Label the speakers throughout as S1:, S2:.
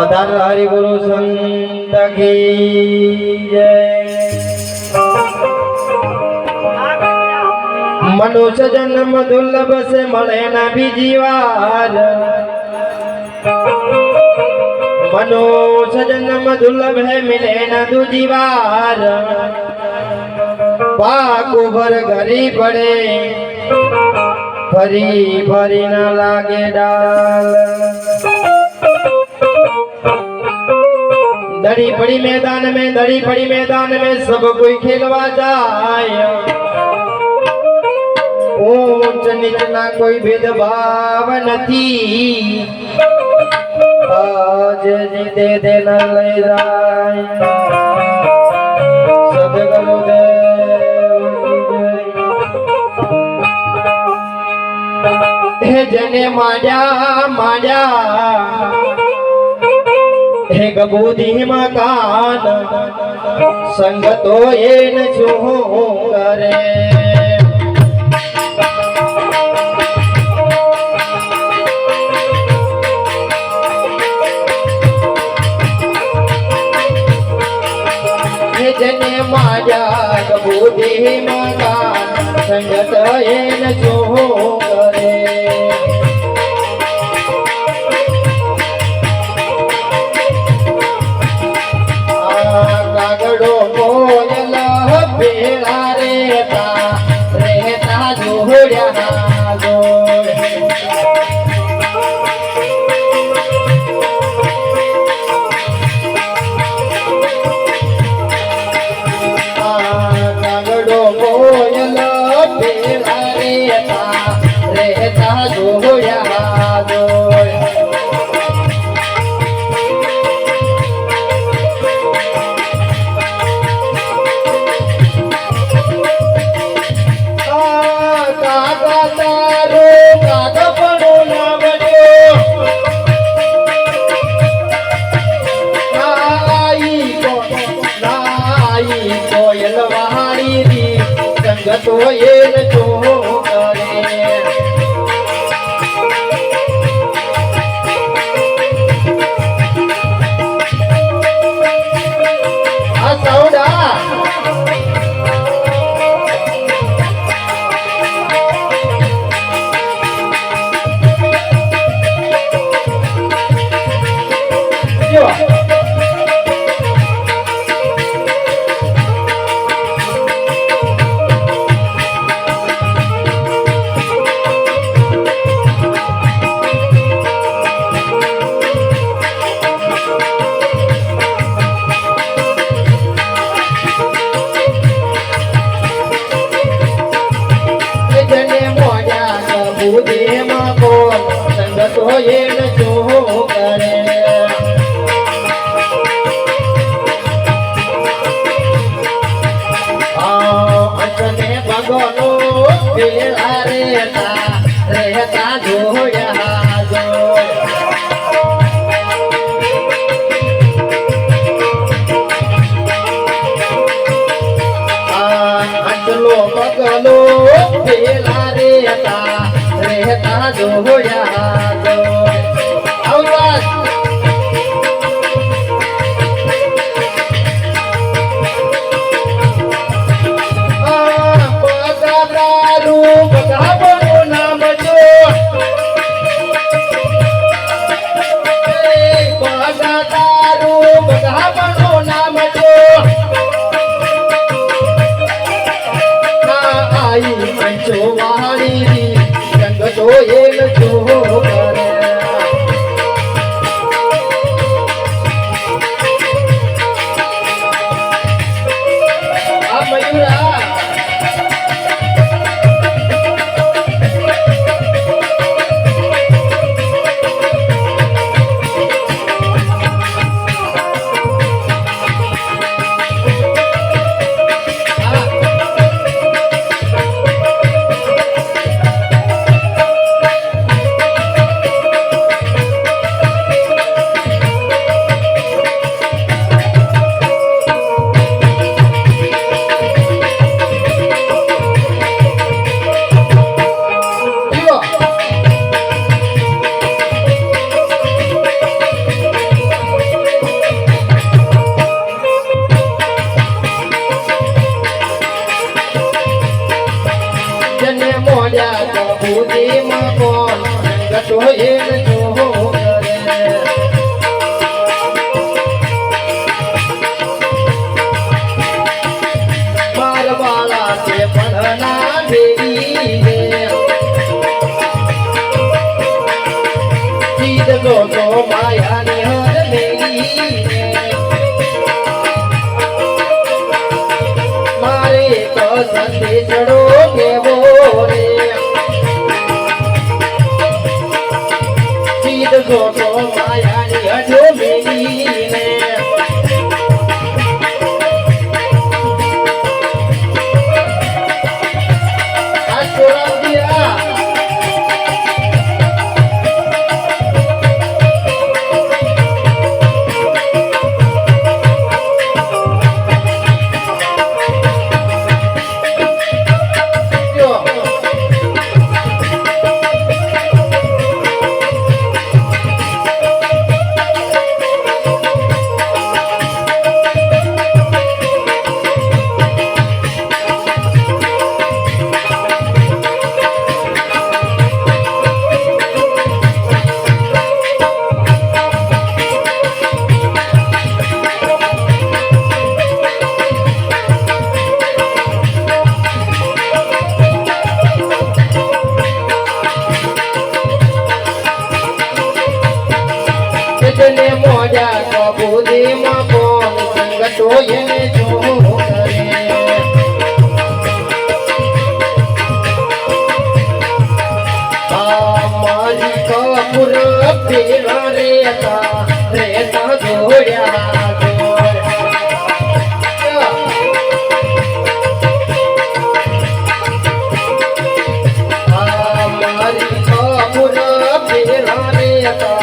S1: पधार हरि गुरु संत की जय। मनुष्य जन्म दुर्लभ से मले न भी जीवार। मनुष्य जन्म दुर्लभ है, मिले न दुजीवार पाकु भर गरी पड़े, भरी भरी न लागे डाल। दड़ी पड़ी मैदान में दड़ी पड़ी मैदान में, सब कोई खेलवा जाए। ऊंच नीच ना कोई भेदभाव नहीं आज जीते दे देना ले जाए जने माया माया હે ગબૂદી મકાન સંગ તો એન શું કરે. જને માજા ગબૂદી મકાન સંગ તો એન શું પેલા રહેતા રહેતા જોયા જો આટલો પગલો પેલા રહેતા રહેતા મોતી માં કોણ? એ તો બાપુજી માં કોમ સંગતો એને જોવું Yeah.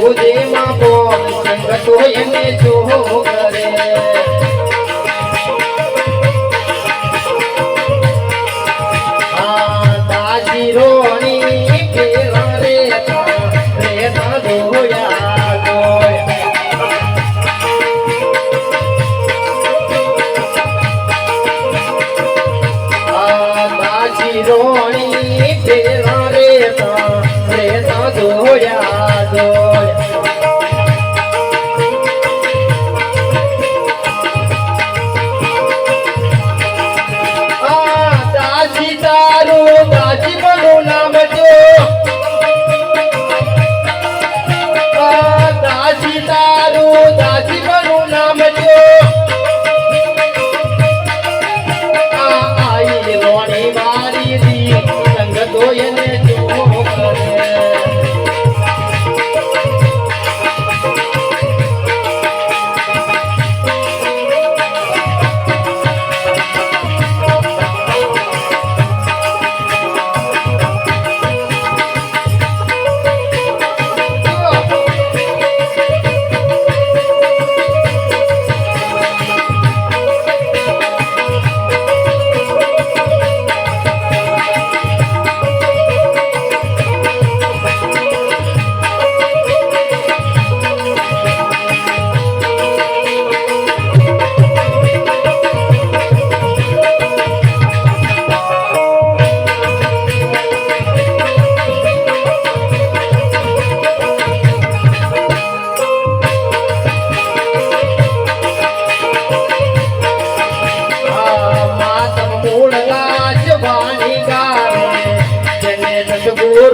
S1: પૂજે મા સંગતો એને જોગા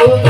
S1: ও